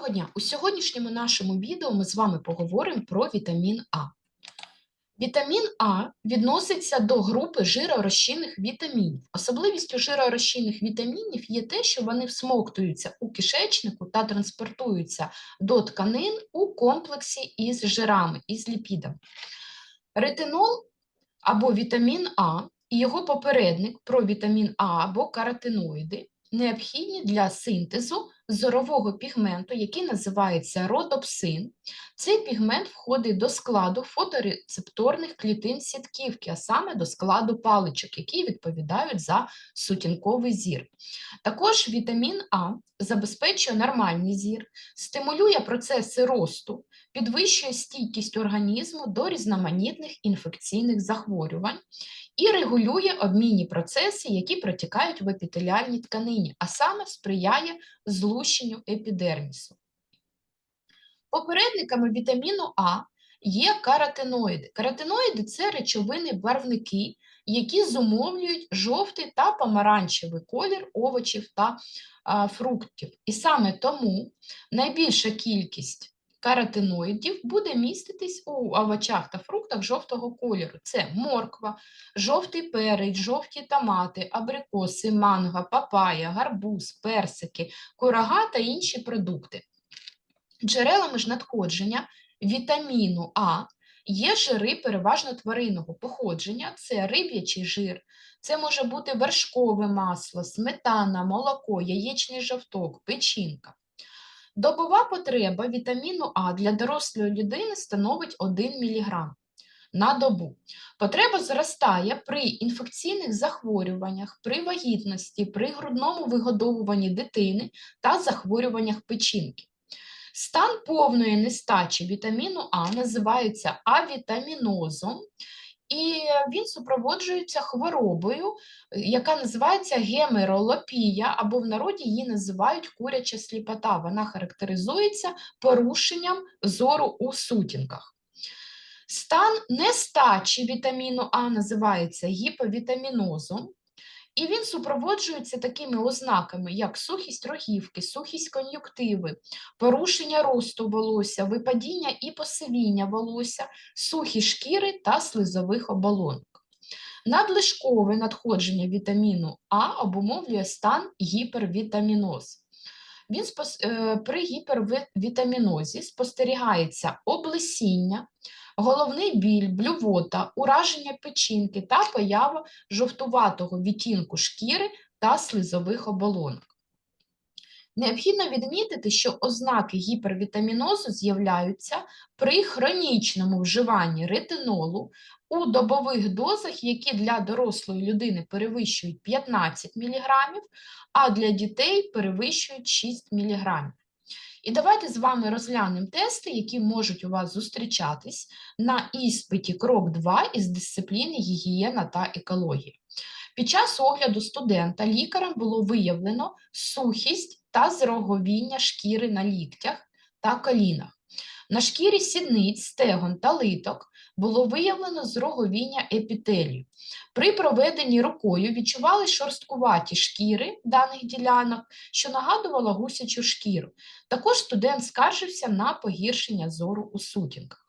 Доброго дня! У сьогоднішньому нашому відео ми з вами поговоримо про вітамін А. Вітамін А відноситься до групи жиророзчинних вітамінів. Особливістю жиророзчинних вітамінів є те, що вони всмоктуються у кишечнику та транспортуються до тканин у комплексі із жирами, із ліпідами. Ретинол або вітамін А і його попередник провітамін А або каротиноїди необхідні для синтезу зорового пігменту, який називається родопсин. Цей пігмент входить до складу фоторецепторних клітин сітківки, а саме до складу паличок, які відповідають за сутінковий зір. Також вітамін А забезпечує нормальний зір, стимулює процеси росту, підвищує стійкість організму до різноманітних інфекційних захворювань і регулює обмінні процеси, які протікають в епітеліальній тканині, а саме сприяє злущенню епідермісу. Попередниками вітаміну А є каротиноїди. Каротиноїди – це речовини барвники, які зумовлюють жовтий та помаранчевий колір овочів та а, фруктів. І саме тому найбільша кількість каротиноїдів буде міститись у овочах та фруктах жовтого кольору. Це морква, жовтий перець, жовті томати, абрикоси, манго, папая, гарбуз, персики, курага та інші продукти. Джерелами ж надходження вітаміну А є жири переважно тваринного походження, це риб'ячий жир, це може бути вершкове масло, сметана, молоко, яєчний жовток, печінка. Добова потреба вітаміну А для дорослої людини становить 1 мг на добу. Потреба зростає при інфекційних захворюваннях, при вагітності, при грудному вигодовуванні дитини та захворюваннях печінки. Стан повної нестачі вітаміну А називається авітамінозом, і він супроводжується хворобою, яка називається гемеролопія, або в народі її називають куряча сліпота. Вона характеризується порушенням зору у сутінках. Стан нестачі вітаміну А називається гіповітамінозом, і він супроводжується такими ознаками, як сухість рогівки, сухість кон'юктиви, порушення росту волосся, випадіння і посивіння волосся, сухі шкіри та слизових оболонок. Надлишкове надходження вітаміну А обумовлює стан гіпервітаміноз. Він е, При гіпервітамінозі спостерігається облесіння, головний біль, блювота, ураження печінки та поява жовтуватого відтінку шкіри та слизових оболонок. Необхідно відмітити, що ознаки гіпервітамінозу з'являються при хронічному вживанні ретинолу у добових дозах, які для дорослої людини перевищують 15 мг, а для дітей перевищують 6 мг. І давайте з вами розглянемо тести, які можуть у вас зустрічатись на іспиті крок 2 із дисципліни гігієна та екологія. Під час огляду студента лікарем було виявлено сухість та зроговіння шкіри на ліктях та колінах. На шкірі сідниць, стегон та литок було виявлено зроговіння епітелію. При проведенні рукою відчували шорсткуваті шкіри даних ділянок, що нагадувало гусячу шкіру. Також студент скаржився на погіршення зору у сутінках.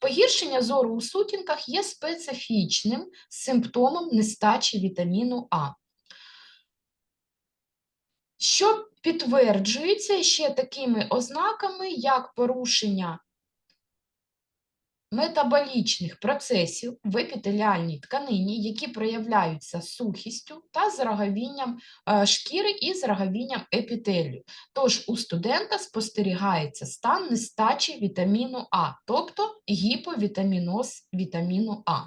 Погіршення зору у сутінках є специфічним симптомом нестачі вітаміну А. Що підтверджується ще такими ознаками, як порушення метаболічних процесів в епітеліальній тканині, які проявляються сухістю та зраговінням е, шкіри і зраговінням епітелію. Тож у студента спостерігається стан нестачі вітаміну А, тобто гіповітаміноз вітаміну А.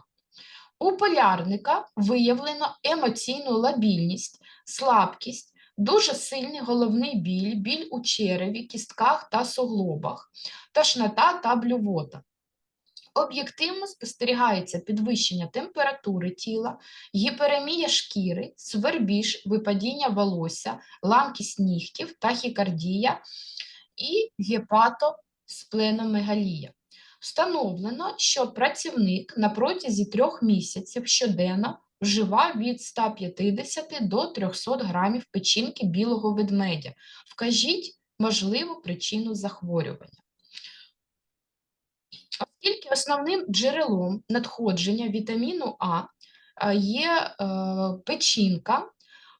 У полярника виявлено емоційну лабільність, слабкість, дуже сильний головний біль, біль у череві, кістках та суглобах, тошнота та блювота. Об'єктивно спостерігається підвищення температури тіла, гіперемія шкіри, свербіж, випадіння волосся, ламкість нігтів, тахікардія і гепатоспленомегалія. Встановлено, що працівник на протязі трьох місяців щоденно вживав від 150 до 300 грамів печінки білого ведмедя. Вкажіть можливу причину захворювання. Оскільки основним джерелом надходження вітаміну А е, є е, печінка,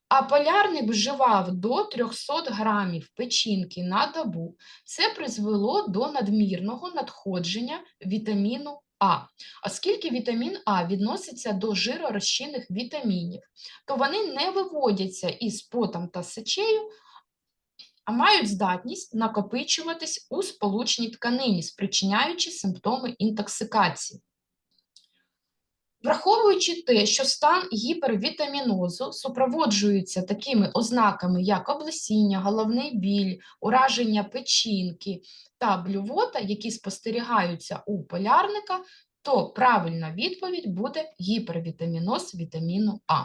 а полярник вживав до 300 грамів печінки на добу, це призвело до надмірного надходження вітаміну А. Оскільки вітамін А відноситься до жиророзчинних вітамінів, то вони не виводяться із потом та сечею, а мають здатність накопичуватись у сполучній тканині, спричиняючи симптоми інтоксикації. Враховуючи те, що стан гіпервітамінозу супроводжується такими ознаками, як облесіння, головний біль, ураження печінки та блювота, які спостерігаються у полярника, то правильна відповідь буде гіпервітаміноз вітаміну А.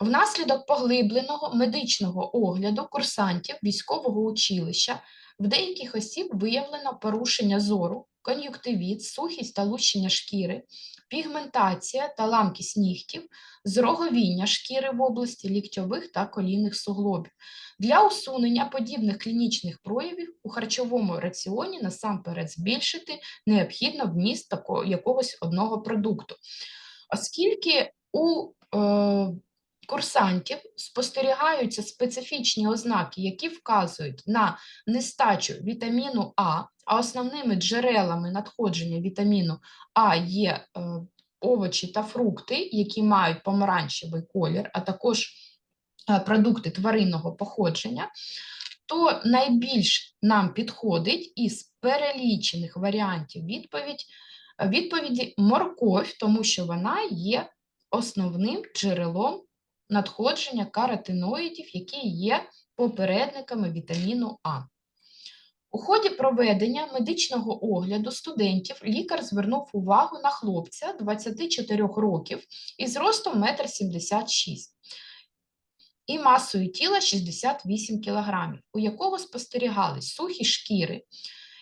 Внаслідок поглибленого медичного огляду курсантів військового училища в деяких осіб виявлено порушення зору, кон'юктивіт, сухість та лущення шкіри, пігментація та ламкість нігтів, зроговіння шкіри в області ліктьових та колінних суглобів. Для усунення подібних клінічних проявів у харчовому раціоні насамперед збільшити необхідно вміст якогось одного продукту. Оскільки у е, курсантів спостерігаються специфічні ознаки, які вказують на нестачу вітаміну А, а основними джерелами надходження вітаміну А є е, овочі та фрукти, які мають помаранчевий колір, а також е, продукти тваринного походження, то найбільш нам підходить із перелічених варіантів відповідь, відповіді морковь, тому що вона є основним джерелом надходження каротиноїдів, які є попередниками вітаміну А. У ході проведення медичного огляду студентів лікар звернув увагу на хлопця 24 років із ростом 1,76 м і масою тіла 68 кг, у якого спостерігались сухі шкіри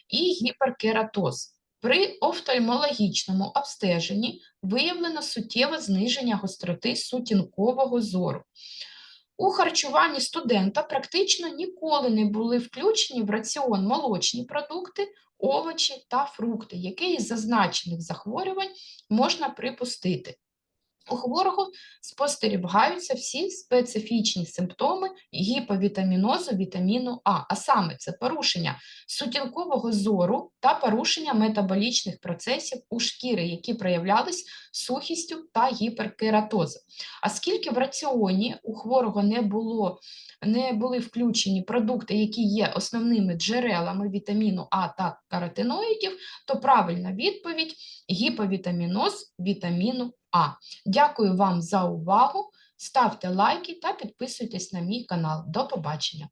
і гіперкератоз. При офтальмологічному обстеженні виявлено суттєве зниження гостроти сутінкового зору. У харчуванні студента практично ніколи не були включені в раціон молочні продукти, овочі та фрукти, які із зазначених захворювань можна припустити. У хворого спостерігаються всі специфічні симптоми гіповітамінозу вітаміну А, а саме це порушення сутінкового зору та порушення метаболічних процесів у шкіри, які проявлялись сухістю та гіперкератозом. А скільки в раціоні у хворого не було не були включені продукти, які є основними джерелами вітаміну А та каротиноїдів, то правильна відповідь гіповітаміноз вітаміну А. Дякую вам за увагу. Ставте лайки та підписуйтесь на мій канал. До побачення!